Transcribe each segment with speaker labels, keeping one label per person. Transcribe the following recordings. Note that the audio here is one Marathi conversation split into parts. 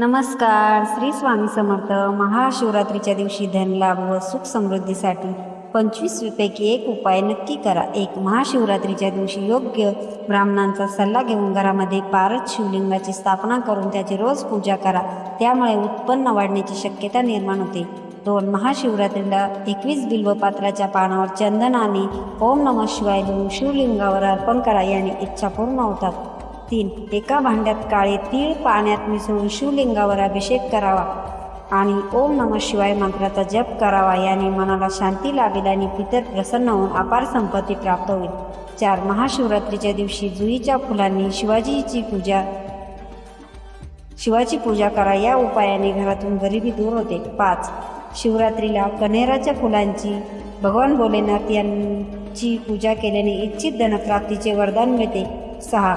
Speaker 1: नमस्कार श्री स्वामी समर्थ. महाशिवरात्रीच्या दिवशी धनलाभ व सुख समृद्धीसाठी पंचवीसपैकी एक उपाय नक्की करा. एक महाशिवरात्रीच्या दिवशी योग्य ब्राह्मणांचा सल्ला घेऊन घरामध्ये पारद शिवलिंगाची स्थापना करून त्याची रोज पूजा करा. त्यामुळे उत्पन्न वाढण्याची शक्यता निर्माण होते. दोन महाशिवरात्रीला एकवीस बिल्वपात्राच्या पानावर चंदनाने ओम नमः शिवाय लिहून शिवलिंगावर अर्पण करा याने इच्छा पूर्ण होतात. तीन एका भांड्यात काळे तीळ पाण्यात मिसळून शिवलिंगावर अभिषेक करावा. आणि ओम नम शिवाय मंत्राचा जप करावा याने मनाला शांती लाभेल आणि पितर प्रसन्न होऊन अपार संपत्ती प्राप्त होईल. चार महाशिवरात्रीच्या दिवशी जुईच्या फुलांनी शिवाजीची पूजा शिवाची पूजा करा. या उपायाने घरातून गरिबी दूर होते. पाच शिवरात्रीला कन्हेराच्या फुलांची भगवान भोलेनाथ यांची पूजा केल्याने इच्छित धनप्राप्तीचे वरदान मिळते. सहा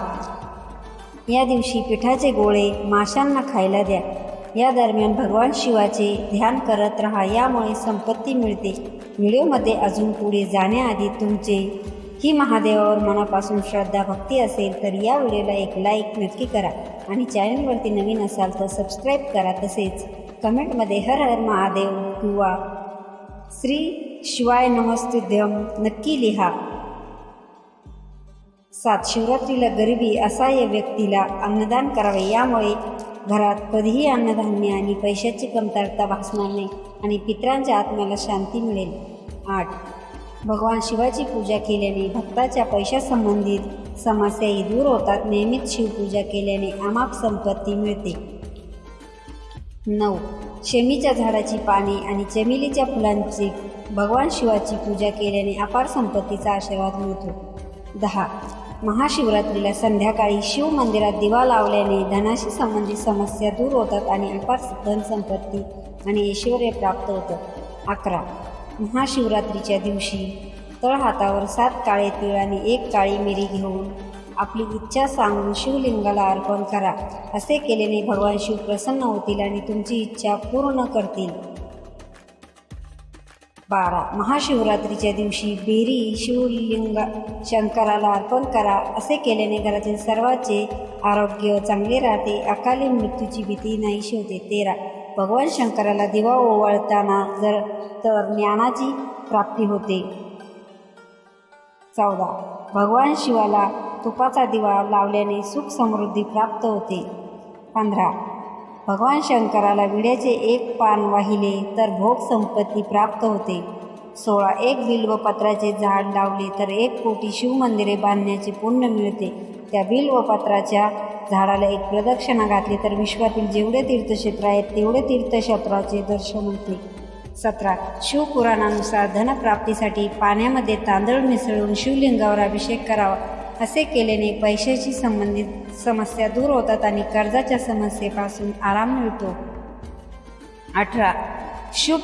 Speaker 1: या दिवशी पिठाचे गोळे माशांना खायला द्या. या दरम्यान भगवान शिवाचे ध्यान करत राहा यामुळे संपत्ती मिळते. व्हिडिओमध्ये अजून पुढे जाण्याआधी तुमचे ही महादेवावर मनापासून श्रद्धा भक्ती असेल तर या व्हिडिओला एक लाईक नक्की करा आणि चॅनलवरती नवीन असाल तर सबस्क्राईब करा. तसेच कमेंटमध्ये हर हर महादेव किंवा श्री शिवाय नमस्तुद्यम नक्की लिहा. सात शिवरात्रीला गरिबी असहाय्य व्यक्तीला अन्नदान करावे. यामुळे घरात कधीही अन्नधान्य आणि पैशाची कमतरता भासणार नाही आणि पितरांच्या आत्म्याला शांती मिळेल. आठ. भगवान शिवाची पूजा केल्याने भक्ताच्या पैशासंबंधित समस्याही दूर होतात. नियमित शिवपूजा केल्याने अमाप संपत्ती मिळते. नऊ. शेमीच्या झाडाची पाने आणि चमेलीच्या फुलांची भगवान शिवाची पूजा केल्याने अपार संपत्तीचा आशीर्वाद मिळतो. दहा. महाशिवरात्रीला संध्याकाळी शिव मंदिरात दिवा लावल्याने धनाशी संबंधित समस्या दूर होतात आणि अपार धनसंपत्ती आणि ऐश्वर प्राप्त होतं. अकरा. महाशिवरात्रीच्या दिवशी तळहातावर सात काळे तीळ आणि एक काळी मिरी घेऊन आपली इच्छा सांगून शिवलिंगाला अर्पण करा. असे केल्याने भगवान शिव प्रसन्न होतील आणि तुमची इच्छा पूर्ण करतील. बारा. महाशिवरात्रीच्या दिवशी बेरी शिवलिंग शंकराला अर्पण करा. असे केल्याने घरातील सर्वांचे आरोग्य चांगले राहते. अकाली मृत्यूची भीती नाहीशी होते तेरा. भगवान शंकराला दिवा ओवाळताना जर तर ज्ञानाची प्राप्ती होते. चौदा. भगवान शिवाला तुपाचा दिवा लावल्याने सुख समृद्धी प्राप्त होते. पंधरा. भगवान शंकराला विड्याचे एक पान वाहिले तर भोग संपत्ती प्राप्त होते. सोळा एक बिल्वपत्राचे झाड लावले तर एक कोटी शिवमंदिरे बांधण्याचे पुण्य मिळते. त्या बिल्वपत्राच्या झाडाला एक प्रदक्षिणा घातली तर विश्वातील जेवढे तीर्थक्षेत्र आहेत तेवढे तीर्थक्षेत्राचे दर्शन होते. सतरा शिवपुराणानुसार धनप्राप्तीसाठी पाण्यामध्ये तांदूळ मिसळून शिवलिंगावर अभिषेक करावा. असे केल्याने पैशाशी संबंधित समस्या दूर होतात आणि कर्जाच्या समस्येपासून आराम मिळतो. अठरा. शुभ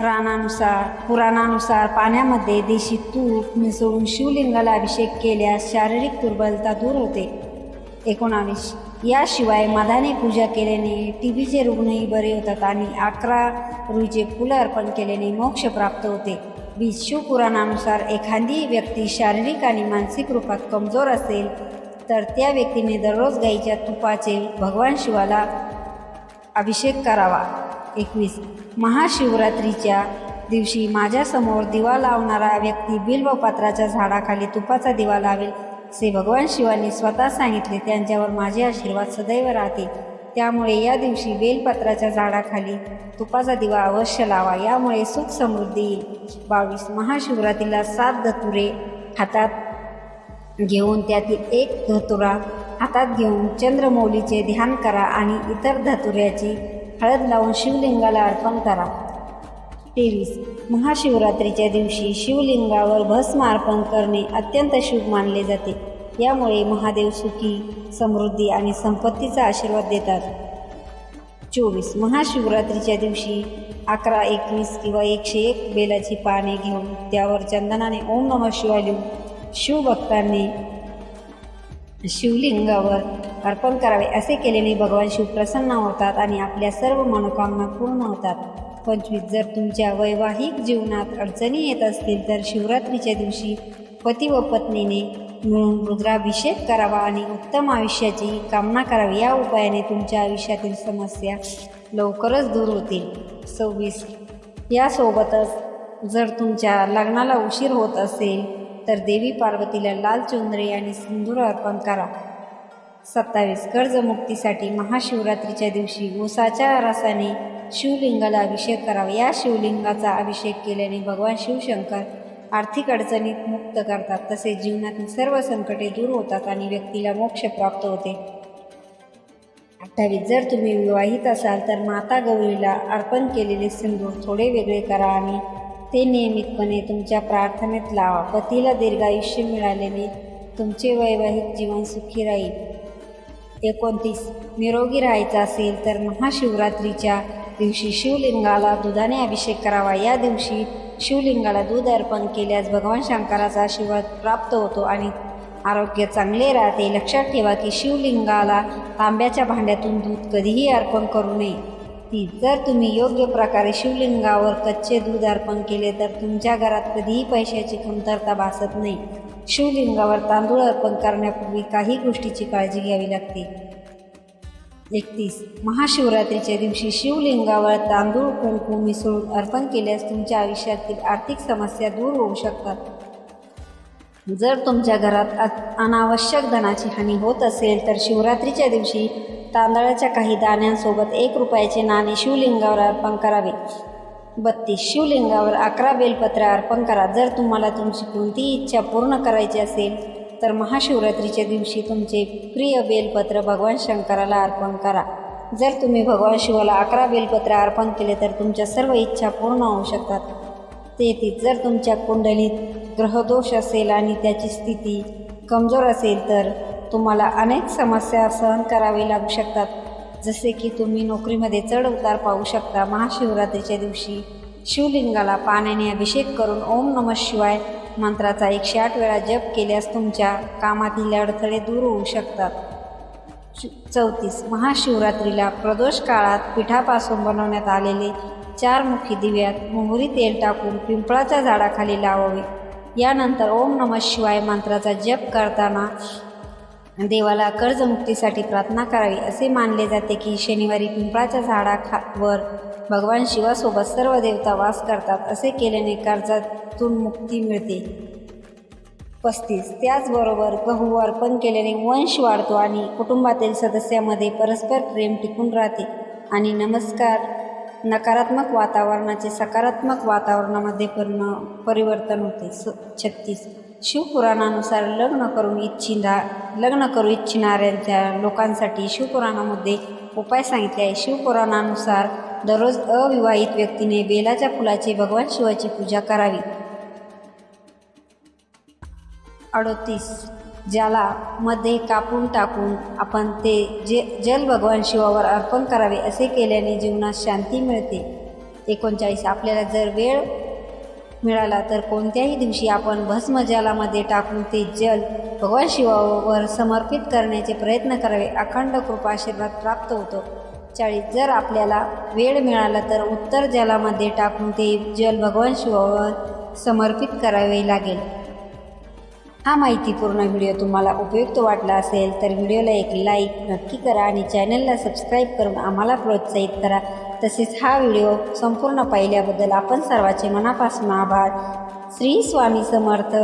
Speaker 1: रानानुसार पुराणानुसार पाण्यामध्ये देशी तूप मिसळून शिवलिंगाला अभिषेक केल्यास शारीरिक दुर्बलता दूर होते. एकोणावीस. याशिवाय मधाने पूजा केल्याने टी व्हीचे रुग्णही बरे होतात आणि अकरा रुईचे फुलं अर्पण केल्याने मोक्ष प्राप्त होते. वीस एखादी व्यक्ती शारीरिक आणि मानसिक रूपात कमजोर असेल तर त्या व्यक्तीने दररोज गाईच्या तुपाचे भगवान शिवाला अभिषेक करावा. एकवीस महाशिवरात्रीच्या दिवशी माझ्यासमोर दिवा लावणारा व्यक्ती बिल्वपात्राच्या झाडाखाली तुपाचा दिवा लावेल असे भगवान शिवाने स्वतः सांगितले. त्यांच्यावर माझे आशीर्वाद सदैव राहतील. त्यामुळे या दिवशी बेलपत्राच्या झाडाखाली तुपाचा दिवा अवश्य लावा. यामुळे सुख समृद्धी येईल. बावीस महाशिवरात्रीला सात धतुरे हातात घेऊन त्यातील एक धतुरा हातात घेऊन चंद्रमौलीचे ध्यान करा आणि इतर धतुऱ्याची हळद लावून शिवलिंगाला अर्पण करा. तेवीस महाशिवरात्रीच्या दिवशी शिवलिंगावर भस्म अर्पण करणे अत्यंत शुभ मानले जाते. यामुळे महादेव सुखी समृद्धी आणि संपत्तीचा आशीर्वाद देतात. चोवीस महाशिवरात्रीच्या दिवशी अकरा एकवीस किंवा एकशे एक बेलाची पाने घेऊन त्यावर चंदनाने ओम नम शिवाय लिहून शिवभक्तांनी शिवलिंगावर अर्पण करावे असे केल्याने भगवान शिव प्रसन्न होतात आणि आपल्या सर्व मनोकामना पूर्ण होतात. पंचवीस जर तुमच्या वैवाहिक जीवनात अडचणी येत असतील तर शिवरात्रीच्या दिवशी पती व पत्नीने म्हणून रुद्राभिषेक करावा आणि उत्तम आयुष्याची कामना करावी. या उपायाने तुमच्या आयुष्यातील समस्या लवकरच दूर होतील. सव्वीस. यासोबतच जर तुमच्या लग्नाला उशीर होत असेल तर देवी पार्वतीला लाल चुंदरे आणि सिंदूर अर्पण करा. सत्तावीस. कर्जमुक्तीसाठी महाशिवरात्रीच्या दिवशी ऊसाच्या रसाने शिवलिंगाला अभिषेक करावा. या शिवलिंगाचा अभिषेक केल्याने भगवान शिवशंकर आर्थिक अडचणीत मुक्त करतात. तसेच जीवनातील सर्व संकटे दूर होतात आणि व्यक्तीला मोक्ष प्राप्त होते. अठ्ठावीस जर तुम्ही विवाहित असाल तर माता गौरीला अर्पण केलेले सिंदूर थोडे वेगळे करा आणि ते नियमितपणे तुमच्या प्रार्थनेत लावा. पतीला दीर्घायुष्य मिळालेले तुमचे वैवाहिक जीवन सुखी राहील. एकोणतीस निरोगी राहायचं असेल तर महाशिवरात्रीच्या दिवशी शिवलिंगाला दुधाने अभिषेक करावा. या दिवशी शिवलिंगाला दूध अर्पण केल्यास भगवान शंकराचा आशीर्वाद प्राप्त होतो आणि आरोग्य चांगले राहते. लक्षात ठेवा की शिवलिंगाला तांब्याच्या भांड्यातून दूध कधीही अर्पण करू नये. ती जर तुम्ही योग्य प्रकारे शिवलिंगावर कच्चे दूध अर्पण केले तर तुमच्या घरात कधीही पैशाची कमतरता भासत नाही. शिवलिंगावर तांदूळ अर्पण करण्यापूर्वी काही गोष्टीची काळजी घ्यावी लागते. एकतीस. महाशिवरात्रीच्या दिवशी शिवलिंगावर तांदूळ कुंकू मिसळून अर्पण केल्यास तुमच्या आयुष्यातील आर्थिक समस्या दूर होऊ शकतात. जर तुमच्या घरात अ- अनावश्यक धनाची हानी होत असेल तर शिवरात्रीच्या दिवशी तांदळाच्या काही दाण्यांसोबत एक रुपयाचे नाणे शिवलिंगावर अर्पण करावे. बत्तीस. शिवलिंगावर अकरा बेलपत्र अर्पण करा. जर तुम्हाला तुमची कोणतीही इच्छा पूर्ण करायची असेल तर महाशिवरात्रीच्या दिवशी तुमचे प्रिय बेलपत्र भगवान शंकराला अर्पण करा. जर तुम्ही भगवान शिवाला अकरा बेलपत्र अर्पण केले तर तुमच्या सर्व इच्छा पूर्ण होऊ शकतात. तेहतीस जर तुमच्या कुंडलीत ग्रहदोष असेल आणि त्याची स्थिती कमजोर असेल तर तुम्हाला अनेक समस्या सहन करावे लागू शकतात. जसे की तुम्ही नोकरीमध्ये चढ उतार पाहू शकता. महाशिवरात्रीच्या दिवशी शिवलिंगाला पाण्याने अभिषेक करून ओम नमः शिवाय मंत्राचा एकशे आठ वेळा जप केल्यास तुमच्या कामातील अडथळे दूर होऊ शकतात. चौतीस. महाशिवरात्रीला प्रदोष काळात पिठापासून बनवण्यात आलेले चार मुखी दिव्यात मोहरी तेल टाकून पिंपळाच्या झाडाखाली लावावे. यानंतर ओम नमः शिवाय मंत्राचा जप करताना देवाला कर्जमुक्तीसाठी प्रार्थना करावी असे मानले जाते की शनिवारी पिंपळाच्या झाडाखावर भगवान शिवासोबत सर्व देवता वास करतात असे केल्याने कर्जातून मुक्ती मिळते. पस्तीस. त्याचबरोबर गहू अर्पण केल्याने वंश वाढतो आणि कुटुंबातील सदस्यामध्ये परस्पर प्रेम टिकून राहते आणि नमस्कार नकारात्मक वातावरणाचे सकारात्मक वातावरणामध्ये पूर्ण परिवर्तन होते. स छत्तीस. शिवपुराणानुसार लग्न करून इच्छिना लग्न करू इच्छिणाऱ्यांच्या लोकांसाठी शिवपुराणामध्ये उपाय सांगितले आहे. शिवपुराणानुसार दररोज अविवाहित व्यक्तीने बेलाच्या फुलाची भगवान शिवाची पूजा करावी. अडोतीस. ज्याला मध्ये कापून टाकून आपण ते जे जल भगवान शिवावर अर्पण करावे असे केल्याने जीवनात शांती मिळते. एकोणचाळीस. आपल्याला जर वेळ मिळाला तर कोणत्याही दिवशी आपण भस्म जलामध्ये टाकून ते जल भगवान शिवावर समर्पित करण्याचे प्रयत्न करावे अखंड कृपा आशीर्वाद प्राप्त होतो. चाळीस जर आपल्याला वेळ मिळाला तर उत्तर जलामध्ये टाकून ते जल भगवान शिवावर समर्पित करावे लागेल. हा माहितीपूर्ण व्हिडिओ तुम्हाला उपयुक्त वाटला असेल तर व्हिडिओला एक लाईक नक्की करा आणि चॅनलला सबस्क्राईब करून आम्हाला प्रोत्साहित करा. तसेच हा व्हिडिओ संपूर्ण पाहिल्याबद्दल आपण सर्वांचे मनापासून आभार. श्री स्वामी समर्थ.